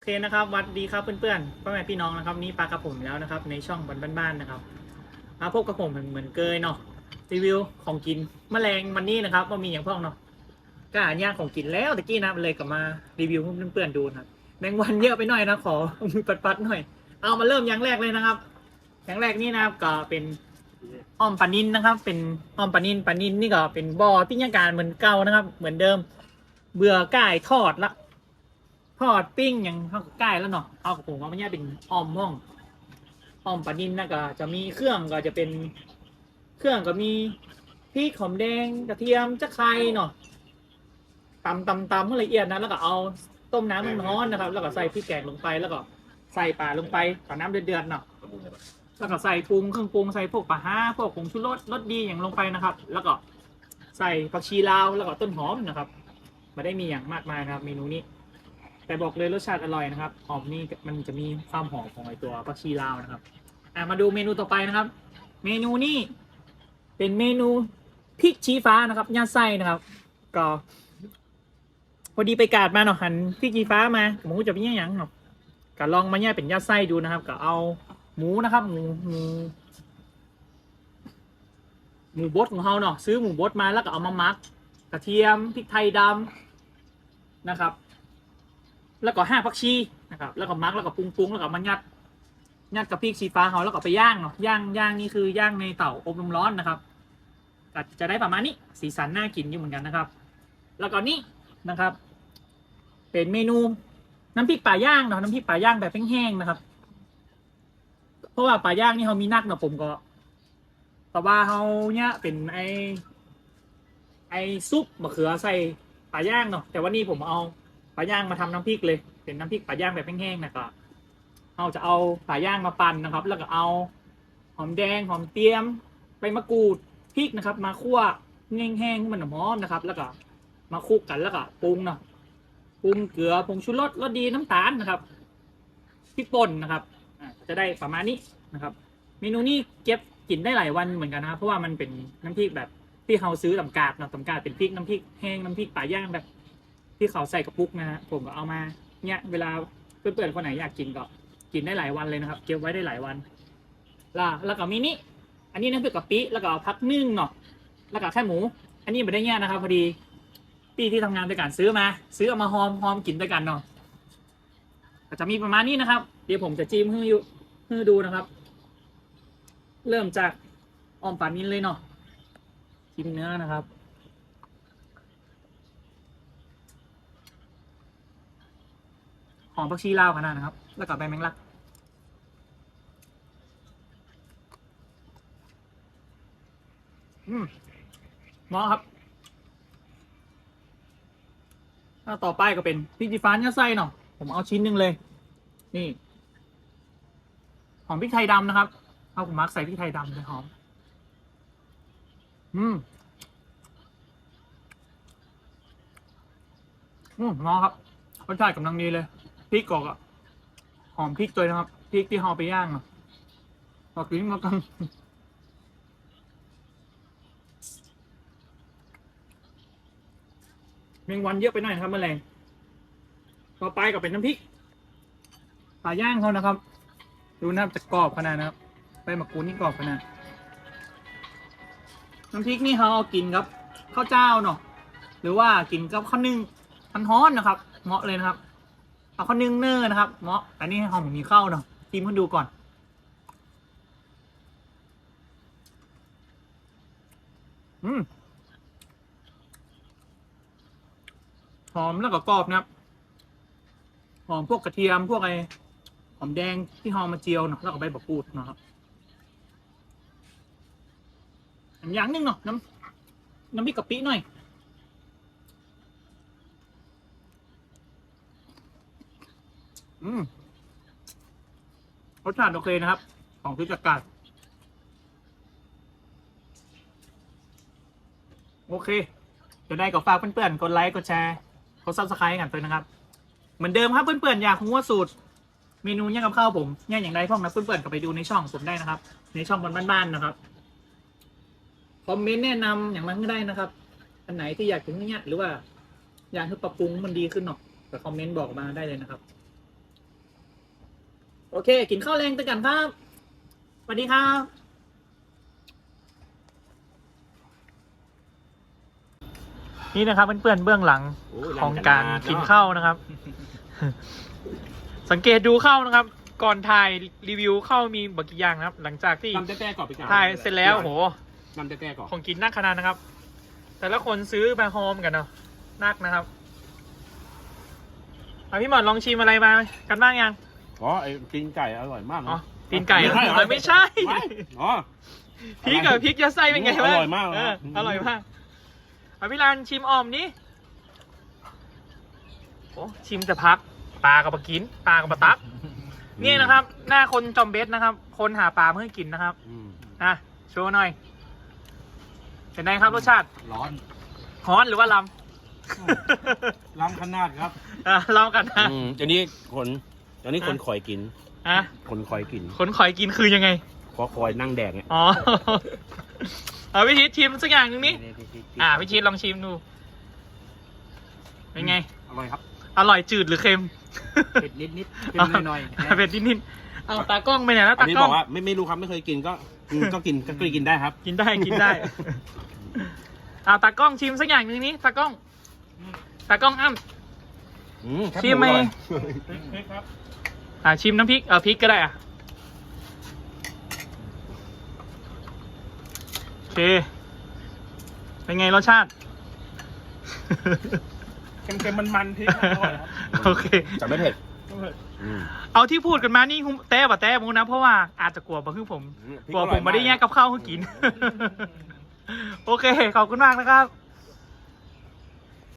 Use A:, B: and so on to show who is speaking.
A: โอเคนะครับวัสดีครับเพื่อนๆพ่อแม่พี่น้องนะครับนี่ปลากับผมแล้วนะครับ ในช่องบนบ้านๆนะครับมาพบกับผมเหมือนเกยเนาะรีวิวของกินแมลงวันนี้นะครับว่ามีอย่างพ้องเนาะก็อ่านยากของกินแล้วตะกี้นะเลยกลับมารีวิวให้เพื่อนๆดูนะแมงวันเยอะไปหน่อยนะขอมือปัดๆหน่อย เอามาเริ่มอย่างแรกเลยนะครับ อย่างแรกนี่นะครับก็เป็นอ้อมปานินนะครับ เป็นอ้อมปานินปานินนี่ก็เป็นบ่อปิ้งย่างการเหมือนเก่านะครับ เหมือนเดิม เบื่อก่ายทอดละ ทอดปิ้งอย่างข้าวใกล้แล้วเนาะเอากับผมว่ามันเนี่ยเป็นออมห้องออมปลานินนะก็จะมีเครื่องก็จะเป็นเครื่องก็มีพริกหอมแดงกระเทียมจะไคร้เนาะตำตำตำให้ละเอียดนะแล้วก็เอาต้มน้ำมันร้อนนะครับ แล้วก็ใส่พริกแกงลงไปแล้วก็ใส่ปลาลงไปต่อน้ำเดือดๆเนาะแล้วก็ใส่ปรุงเครื่องปรุงใส่พวกปลาห้าพวกผงชูรสรสดีอย่างลงไปนะครับ แล้วก็ใส่ผักชีลาวแล้วก็ต้นหอมนะครับไม่ได้มีอย่างมากมายนะครับ เมนูนี้ แต่บอกเลยรสชาติอร่อยนะครับ หอมนี่มันจะมีความหอมของไอตัวผักชีลาวนะครับ อะมาดูเมนูต่อไปนะครับ เมนูนี้เป็นเมนูพริกชี้ฟ้านะครับย่าไส้นะครับ ก็พอดีไปกาดมาเนาะหันพริกชี้ฟ้ามาหมูจะเป็นยังไงเนาะก็ลองมาเนี่เป็นย่าไส้ดูนะครับ ก็เอาหมูนะครับหมูหมูหมูบดของเราเนาะซื้อหมูบดมาแล้วก็เอามามักกระเทียมพริกไทยดำนะครับ แล้วก็ห้าผักชีนะครับแล้วก็มักแล้วก็ปรุงปรุงแล้วก็มันยัดยัดกับพริกชีฟ้าเขาแล้วก็ไปย่างเนาะย่างย่างนี่คือย่างในเตาอบลมร้อนนะครับก็จะได้ประมาณนี้สีสันน่ากินอยู่เหมือนกันนะครับ แล้วก็นี่นะครับ เป็นเมนูน้ำพริกป่าย่างเนาะน้ำพริกป่าย่างแบบแห้งๆนะครับ เพราะว่าป่าย่างนี่เขามีนักเนาะผมก็แต่ว่าเขาเนี่ยเป็นไอไอซุปมะเขือใส่ป่าย่างเนาะแต่ว่านี่ผมเอา ปลาย่างมาทำน้ำพริกเลย เป็นน้ำพริกปลาย่างแบบแห้งๆนะครับเราจะเอาปลาย่างมาปั่นนะครับ แล้วก็เอาหอมแดงหอมเตียมใบมะกรูดพริกนะครับ มาคั่วแห้งๆให้มันหอมนะครับ แล้วก็มาคลุกกันแล้วก็ปรุงเนาะปรุงเกลือผงชูรสรสดีน้ำตาลนะครับพริกป่นนะครับจะได้ประมาณนี้นะครับ เมนูนี้เก็บกินได้หลายวันเหมือนกันนะครับเพราะว่ามันเป็นน้ำพริกแบบที่เราซื้อตำกาดเนาะตำกาดเป็นพริกน้ำพริกแห้งน้ำพริกปลาย่างแบบ ที่เขาใส่กระปุกนะฮะผมก็เอามาเนี่ยเวลาเพื่อนๆคนไหนอยากกินก็กินได้หลายวันเลยนะครับ เก็บไว้ได้หลายวันล่ะแล้วก็มีนี่อันนี้น้ำพริกกะปิแล้วก็เอาพักนึ่งเนาะแล้วก็แค่หมู อันนี้ไม่ได้เนี่ยนะครับ พอดีพี่ที่ทำงานด้วยกันซื้อมา ซื้อเอามาหอมหอมกินด้วยกันเนาะก็จะมีประมาณนี้นะครับ เดี๋ยวผมจะจิ้มให้อยู่ให้ดูนะครับ เริ่มจากออมปลานินเลยเนาะจิ้มเนื้อนะครับ อมผักชีลาวขนาดนะครับ แล้วก็ใบแมงลักอืมเหมาะครับถ้าต่อไปก็เป็นพริกจีฟ้าเนื้อไส้เนาะผมเอาชิ้นหนึ่งเลย นี่หอมพริกไทยดำนะครับเอาผมมาร์กใส่พริกไทยดำเลยหอม อืมอืมเหมาะครับรสชาติกำลังดีเลย พริกกอกอะหอมพริกตัวนะครับพริกที่ห่อไปย่างอะพอกินมากันแมงวันเยอะไปหน่อยนะครับแมลงต่อไปก็เป็นน้ำพริกปลาย่างเขานะครับ ดูนะครับจะกรอบขนาดนะครับใบมะกรูดนี่กรอบขนาดน้ำพริกนี่เขาเอากินครับข้าวเจ้าเนาะหรือว่ากินกับข้าวนึ่งมันฮ้อนนะครับเหมาะเลยนะครับ เอาข้าวนึ่งเนอร์นะครับเมาะแต่นี่หอมมีข้าวเนาะชิมให้ดูก่อน อืมหอมแล้วก็กรอบนะครับหอมพวกกระเทียมพวกไอหอมแดงที่หอมมาเจียวเนาะแล้วก็ใบบักกูดเนาะครับอันอย่างหนึงเนาะน้ำน้ำพริกกะปิหน่อย อืมรสชาติโอเคนะครับ ของพริกกกาดโอเคเดี๋ยวได้ก็ฝากเพื่อนๆ กดไลค์ กดแชร์ กดซับสไครต์กันด้วยนะครับ เหมือนเดิมครับเพื่อนๆ อยากรู้ว่าสูตร เมนูย่างกับข้าวผมย่างอย่างไรพ่องนะเพื่อนๆ ก็ไปดูในช่องผมได้นะครับ ในช่องบ้านๆนะครับ คอมเมนต์แนะนำอย่างนั้นก็ได้นะครับ อันไหนที่อยากถึงเนี่ยหรือว่า อยากให้ปรับปรุงมันดีขึ้นหน่อยก็คอมเมนต์บอกมาได้เลยนะครับ โอเค กินข้าวแรงตะกันครับสวัสดีครับนี่นะครับเพื่อนๆเบื้องหลัง
B: โย
A: ของการ
B: หลัง
A: กินข้าวนะครับ สังเกตดูข้าวนะครับ ก่อนถ่ายรีวิวข้าวมีบักกี่อย่างนะครับ หลังจากที่
B: นำแต้ๆก่อนไปก่อน
A: ถ่ายเสร็จแล้วโห
B: นำแต้ๆก่อน
A: ของกินนักขนาดนะครับ แต่ละคนซื้อมาโฮมกันเนาะนักนะครับอะพี่หมอนลองชิมอะไรมากันบ้างยัง
B: อ๋อไอ้ตีนไก่อร่อยมาก
A: อ๋อ
B: นะ
A: ตีนไก่
B: ไม่ใช่เหรอ
A: เออไม่ใช่
B: ไม่อ๋อ
A: พริกกับพริกจะใส่เป็นไง
B: อ
A: บ้าง
B: ร่อยมาก
A: เออ
B: อืม
A: อร่อยมากอะพี่รันชิมอ่อมนี้โอ้ชิมแต่พักปลากับปลากินปลากับปลาตัก นี่นะครับ หน้าคนจอมเบสนะครับ คนหาปลาเพื่อให้กินนะครับ
B: อืม
A: นะโชว์หน่อยเป็นไงครับรสชาติ
B: ร้อน
A: ฮ้อนหรือว่าล
B: ล้ำขนาดครับำ
A: อะลองกันนะ
B: อืมอันนี้คน อันนี้คนคอยกิน
A: อะ
B: คนคอยกิน
A: คนขอยกินคือยังไง
B: เพราะคอยนั่งแดกเนี่ย
A: อ๋อ เอาพี่ชิดชิมสักอย่างหนึงนี่อ่าพี่ชิดลองชิมดู เป็นไง
B: อร่อยครับ
A: อร่อยจืดหรือเค็ม
C: เผ็ดนิดนิดๆเค็มหน่อย
A: เผ็ดนิดๆเอาตากล้องไปไหนแล้ว
B: อั
A: ตาน
B: นี้
A: กล้
B: บ
A: อ
B: องกว่าไม่ไม่รู้ครับไม่เคยกินก็อืมก็กินก็กินได้ครับ
A: กินได้กินได้ เอาตากล้องชิมสักอย่างหนึงนี้ตากล้อง ตากล้องอ้ำ
B: อืมแคบ
A: ชิมไหม
B: อร่อย
A: อ่าชิมน้ำพริกเอาพริกก็ได้อะโอเค เป็นไงรสชาติ
C: เค็มเค็มมันมันๆที่อร่อยครับ
A: โอเค
B: จะไม่เผ็ดอืม
A: เอาที่พูดกันมานี่คุณแต้ป่ะแต้มูนะ เพราะว่าอาจจะกลัวบางคือผม
B: พริ
A: กลัว
B: อ
A: ผ
B: ร่อ
A: มไม่ได้า
B: ก
A: แยกกับข้าวให้กิน โอเค ขอบคุณมากนะครับ